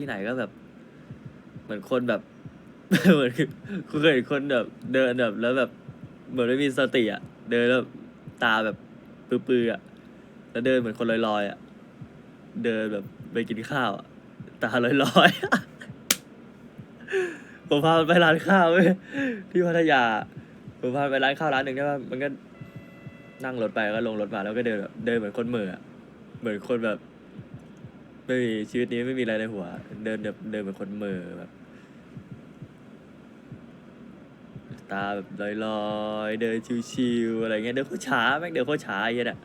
ที่ไหนก็แบบ เหมือนคนแบบ เหมือนคุณเคยเห็นคนแบบ เดินแบบแล้วแบบ เหมือนไม่มีสติอะ เดินแล้วตาแบบปื้อๆอะ แล้วเดินเหมือนคนลอยๆอะ เดินแบบไปกินข้าวอะตาลอยๆ ผมพามันไปร้านข้าวเว้ยที่พัทยา ผมพาไปร้านข้าวร้านหนึ่งใช่ป่ะมันก็นั่งรถไปก็ลงรถมาแล้วก็เดินแบบเดินเหมือนคนเหม่ออะเหมือนคนแบบ ไม่มีชีวิตนี้ไม่มีอะไรในหัว เดินแบบเดินเหมือนคนเหม่อแบบ ตาแบบลอยๆ เดินชิวๆอะไรเงี้ยเดินโคตรช้าแม่งเดินโคตรช้าไอ้เหี้ยน่ะ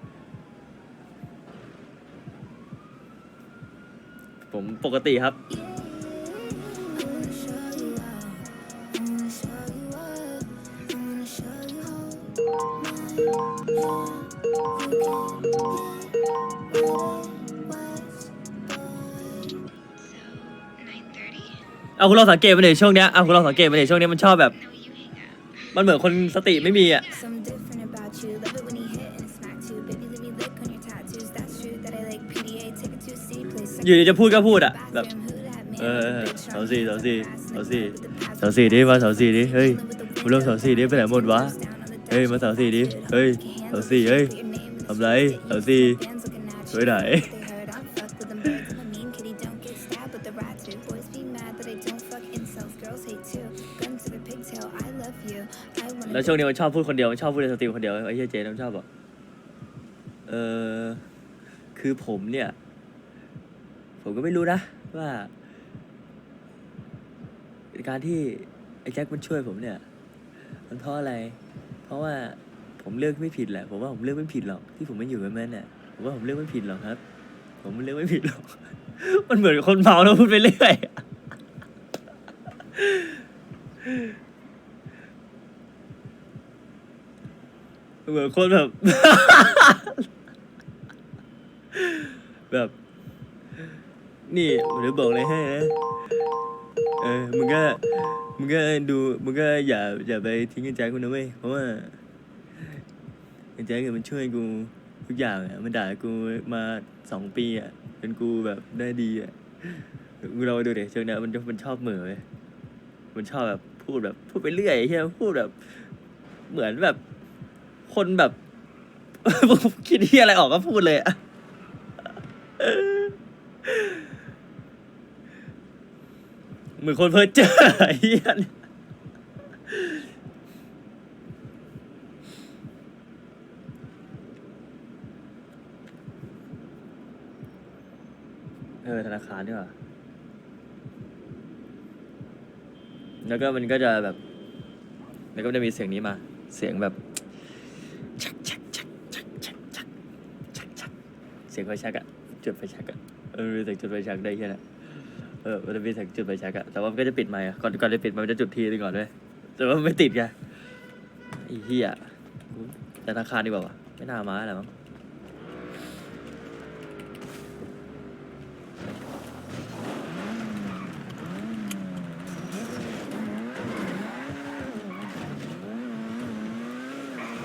ผมปกติครับ เอาคุณลองสังเกตมาเดี๋ยวช่วงเนี้ยเอาคุณลองสังเกตมาเดี๋ยวช่วงเนี้ยมันชอบแบบ มันเหมือนคนสติไม่มีอะ Something different about you. Love it when you hit and smack too. Baby, let me lick on your tattoos. That's true that I like PDA. Take it to a city place. อยู่ดีจะพูดก็พูดอะแบบ Bathroom, who that man? เออ Big เสา strong สี่เสาสี่ ass. เสาสี่ With the past เสาสี่ดิมาเสาสี่ดิเฮ้ย with the มาเริ่มเสาสี่ดิไปไหนหมดวะเฮ้ยมาเสาสี่ดิเฮ้ยเสาสี่เฮ้ยทำไรเสาสี่ไปไหน แล้วช่วงนี้มันชอบพูดคนเดียวมันชอบพูดในสตรีมคนเดียวไอ้เหี้ยเจนมันชอบบอกเออคือผมเนี่ย ผมก็ไม่รู้นะว่า การที่ไอ้แจ็คมันช่วยผมเนี่ย มันเพราะอะไร เพราะว่าผมเลือกไม่ผิดแหละ ผมว่าผมเลือกไม่ผิดหรอกที่ผมไม่อยู่กับแมันเนี่ยผมว่าผมเลือกไม่ผิดหรอกครับ ผมเลือกไม่ผิดหรอก มันเหมือนคนเมาแล้วพูดไปเรื่อยอะ เหมือนคนแบบ แบบ นี่ผมจะบอกเลยให้นะเออมึงก็มึงก็ดูมึงก็อย่าอย่าไปทิ้งไอ้แจ็คมันะเว้ยเพราะว่าไอ้แจ็คเนี่ยมันช่วยกูทุกอย่างอะมันด่ากูมาสองปีอะจนกูแบบได้ดีอะเราดูเด็กช่วงเนี้ยมันมันชอบเหม่อเว้ยมันชอบแบบพูดแบบพูดไปเรื่อยไอ้เฮียพูดแบบ เหมือนแบบ คนแบบ คิดที่อะไรออกก็พูดเลยอะเหมือนคนเพ้อเจอไอ้เหี้ยเนี่ยเออธนาคารดีกว่า แล้วก็มันก็จะแบบ แล้วก็จะมีเสียงนี้มา เสียงแบบ สียงไฟแชักอะจุดไฟแชักอะเออมีเสียงจุดไฟแชักได้แค่นั้นเออมันจะมีแสงจุดไฟแช็กอะแต่ว่ามันก็จะปิดไมค์อะก่อนก่อนจะปิดมันจะจุดทีนึงก่อนด้วยแต่ว่ามันไม่ติดไงไอ้เหี้ยแต่ธนาคารดีกว่าวะไม่น่ามาแล้วมั้ง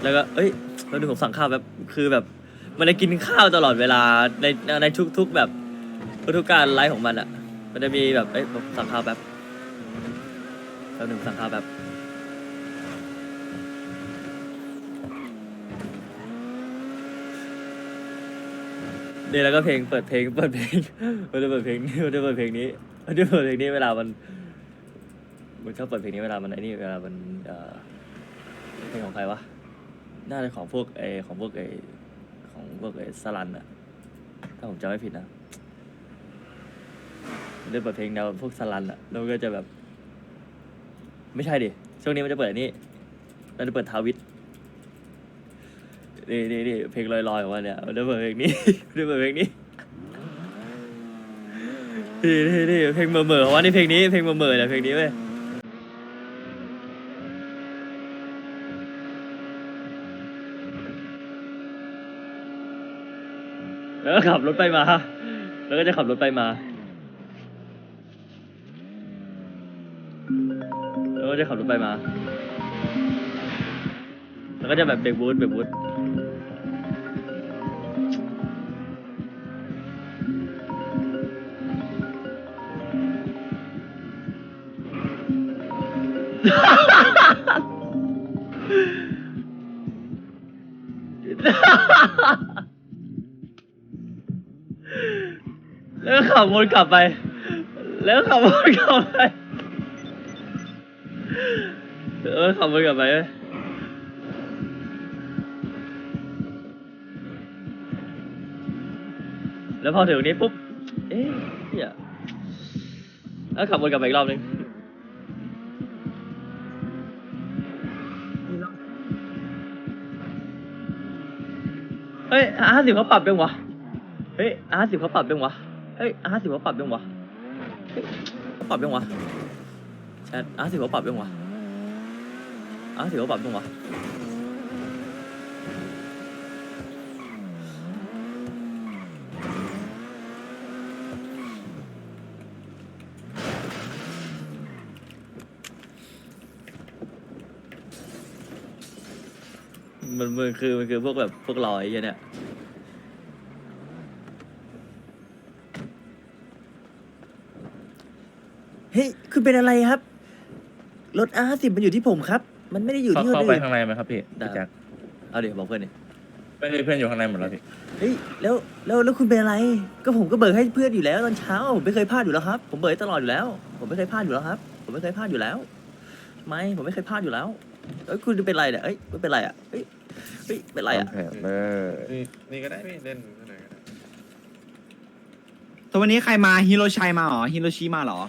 แล้วก็ เอ้ยแล้วนึงผมสั่งข้าวแบบ คือแบบ มันจะกินข้าวตลอดเวลาในในทุกๆแบบทุกๆการไลฟ์ของมันอะมันจะมีแบบเอ้ยผมสั่งข้าวแป๊บแป๊บหนึ่งสั่งข้าวแป๊บเดี๋ยวแล้วก็เพลงเปิดเพลงเปิดเพลงมันจะเปิดเพลงนี้มันจะเปิดเพลงนี้มันจะเปิดเพลงนี้เวลามันมันชอบเปิดเพลงนี้เวลามันไอ้นี่เวลามันเอ่อเพลงของใครวะน่าจะของพวกไอของพวกไอ ของพวกไอสลันอะถ้าผมจำไม่ผิดนะมันจะเปิดเพลงแนวพวกสลันอะแล้วก็จะแบบ ไม่ใช่ดิช่วงนี้มันจะเปิดอันนี้มันจะเปิดทาวิทนี่นี่นี่เพลงลอยๆของมันเนี่ยมันจะเปิดเพลงนี้มันจะเปิดเพลงนี้นี่นี่นี่เพลงเมื่อเมื่อของว่านี่เพลงนี้เพลงเมื่อเมื่อเนี่ยเพลงนี้เว้ย แล้วก็ขับรถไปมา แล้วก็จะขับรถไปมา แล้วก็จะขับรถไปมา แล้วก็จะแบบเบรกบูทเบรกบูทฮ่าฮ่า ก็ขับวนกลับไป แล้วขับวนกลับไปเออขับวนกลับไปแล้วพอถึงตรงนี้ปุ๊บ เอ๊ะเหี้ยแล้วขับวนกลับไปอีกรอบนึงเฮ้ยห้าสิบเขาปรับยังวะ เฮ้ยห้าสิบเขาปรับยังวะ เฮ้ยห้าสิบเขาปรับยังวะเฮ้ยปรับยังวะแชทห้าสิบเขาปรับยังวะห้าสิบเขาปรับยังวะมันมันคือมันคือพวกแบบพวกลอยอ้เหี้ยเนี่ย เฮ้ยคือเป็นอะไรครับ รถอาสิบมันอยู่ที่ผมครับ มันไม่ได้อยู่ที่คนเข้าไปอื่น ข้างในไหมครับพี่ได้ พี่แจ็คเอาเดี๋ยวบอกเพื่อนดิไม่ได้เพื่อนอยู่ข้างในหมดแล้วพี่เฮ้ยแล้วแล้วแล้วคุณเป็นอะไร ก็ผมก็เบิกให้เพื่อนอยู่แล้วตอนเช้าผมไม่เคยพลาดอยู่แล้วครับ ผมเบิกให้ตลอดอยู่แล้ว ผมไม่เคยพลาดอยู่แล้วครับ ผมไม่เคยพลาดอยู่แล้วไม่ผมไม่เคยพลาดอยู่แล้วเอ้ยคุณเป็นไรเนี่ยเอ้ยไม่เป็นไรอะเฮ้ยเฮ้ยเป็นไรอะ แผนเลยนี่นี่ก็ได้พี่เล่นข้างในก็ได้ตัววันนี้ใครมาฮิโรชัยมาเหรอฮิโรชิมาเหรอ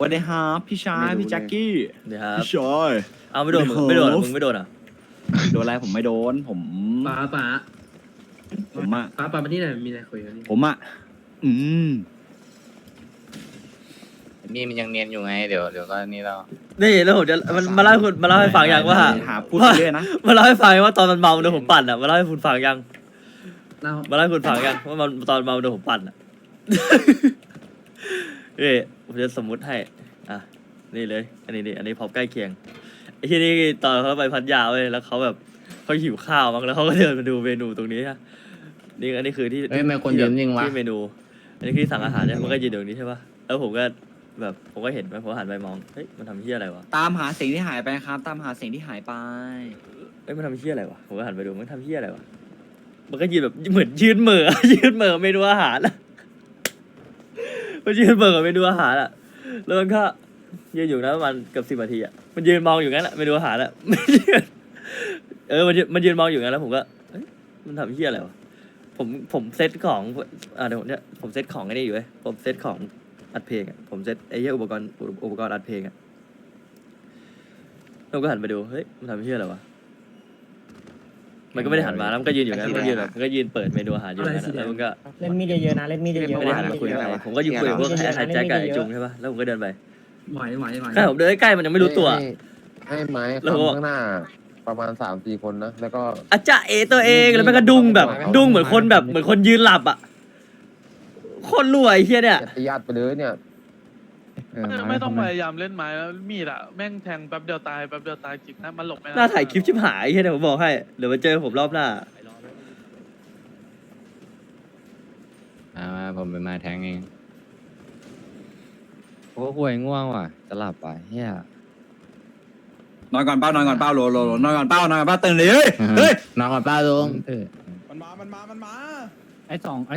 วัสดีครับพี่ชายพี่แจ็คกี้เดี๋ยวครับพี่ชายเอาไม่โดนมึงไม่โดนเหรอมึงไม่โดนอะโดนอะไรผมไม่โดน ผมป้าป้าผมอะป้าป้ามาที่ไหนมีอะไรคุยกันนี่ผมอะอืมนี่มันยังเนียนอยู่ไงเดี๋ยวเดี๋ยวก็นี่เรานี่แล้วผมจะมันมาเล่าให้คุณมาเล่าให้ฟังยังว่าหาพูดไปเรื่อยนะมาเล่าให้ฟังว่าตอนมันเมาเนี่ยผมปั่นอะมาเล่าให้คุณฟังยังเล่ามาเล่าให้คุณฟังยังว่ามันตอนเมาเนี่ยผมปั่นอะเอ้ย ผมจะสมมุติให้ อะ นี่เลย อันนี้นี่อันนี้พอใกล้เคียงไอ้ที่นี่ตอนเขาไปพัทยาเว้ยแล้วเขาแบบเขาหิวข้าวมั้งแล้วเขาก็เดินมาดูเมนูตรงนี้ฮะนี่อันนี้คือที่เฮ้ยทำไมคนยืนนิ่งวะ ที่เมนู อันนี้คือสั่งอาหารเนี่ยมันก็ยืนอยู่ตรงนี้ใช่ปะแล้วผมก็แบบผมก็เห็นไหมผมก็หันไปมองเฮ้ยมันทำเฮี้ยอะไรวะตามหาสิ่งที่หายไปครับ ตามหาสิ่งที่หายไป เอ้ยมันทำเฮี้ยอะไรวะผมก็หันไปดูมันทำเฮี้ยอะไรวะมันก็ยืนแบบเหมือนยืนเหม่อ ยืนเหม่อเมนูอาหารอะ มันยืนเหม่อกับเมนูอาหารอะแล้วมันก็ยืนอยู่นะประมาณเกือบสิบนาทีอะมันยืนมองอยู่งั้นแหละเมนูอาหารอะไม่ยืนเออ มันยืนมันยืนมองอยู่งั้นแล้วผมก็เอ้ยมันทำเฮี้ยอะไรวะ ผมผมเซตของอ่าเดี๋ยวเนี่ยผมเซตของไอ้นี่อยู่เว้ย ผมเซตของอัดเพลงอะผมเซตไอ้เหี้ยอุปกรณ์อุปกรณ์อัดเพลงอะแล้วก็หันไปดู เฮ้ย มันทำเฮี้ยอะไรวะ มันก็ไม่ได้หันมาแล้วมันก็ยืนอยู่งั้นมันก็ยืนแบบมันก็ยืนเปิดเมนูอาหารอยู่งั้นอะแล้วมันก็เล่นมีดเยอะๆนะเล่นมีดเยอะๆไม่ได้หันมาคุยอะไรผมก็ยืนคุยกับพวกไอ้ไอ้แจ็คกับไอ้จุงใช่ปะแล้วผมก็เดินไปไหวไหวไหวแค่ผมเดินใกล้ๆมันยังไม่รู้ตัว ให้ให้ไม้แล้วก็คำข้างหน้า ประมาณสามสี่คนนะ แล้วก็อาจารย์เอตัวเองแล้วมันก็ดุ้งแบบดุ้งเหมือนคนแบบเหมือนคนยืนหลับอะโคนรวยไอ้เฮียเนี่ยยัดญาติไปเลยเนี่ย ไม่ไม่ต้องพยายามเล่นไม้แล้วมีดอะแม่งแทงแป๊บเดียวตายแป๊บเดียวตายจริงนะมันหลบไม่ได้หน้าถ่ายคลิปชิบหายไอ้เฮียเนี่ยผมบอกให้ เดี๋ยวมาเจอผมรอบหน้าอ่าผมเป็นไม้แทงเองโอ้ห่วยง่วงว่ะ จะหลับว่ะเฮีย นอนก่อนเป้านอนก่อนเป้าโหลโหลโหลนอนก่อนเป้านอนก่อนเป้าตื่นเลยเฮ้ยเฮ้ยนอนกับป้าลุงเออมันมา มันมา มันมา ไอ้สองไอ้